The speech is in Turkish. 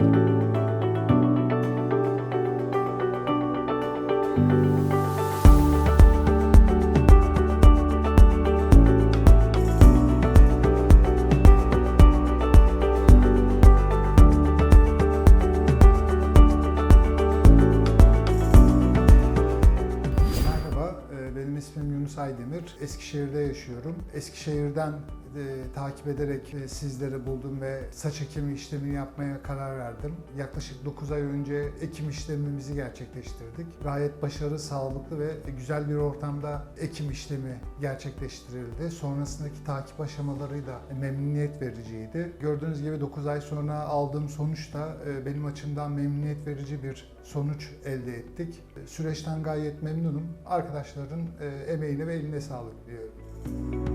thank you Eskişehir'de yaşıyorum. Eskişehir'den e, takip ederek e, sizleri buldum ve saç ekimi işlemini yapmaya karar verdim. Yaklaşık 9 ay önce ekim işlemimizi gerçekleştirdik. Gayet başarılı, sağlıklı ve güzel bir ortamda ekim işlemi gerçekleştirildi. Sonrasındaki takip aşamaları da memnuniyet vericiydi. Gördüğünüz gibi 9 ay sonra aldığım sonuç da e, benim açımdan memnuniyet verici bir sonuç elde ettik. E, Süreçten gayet memnunum. Arkadaşların e, emeğine ve eline sağlık diyorum.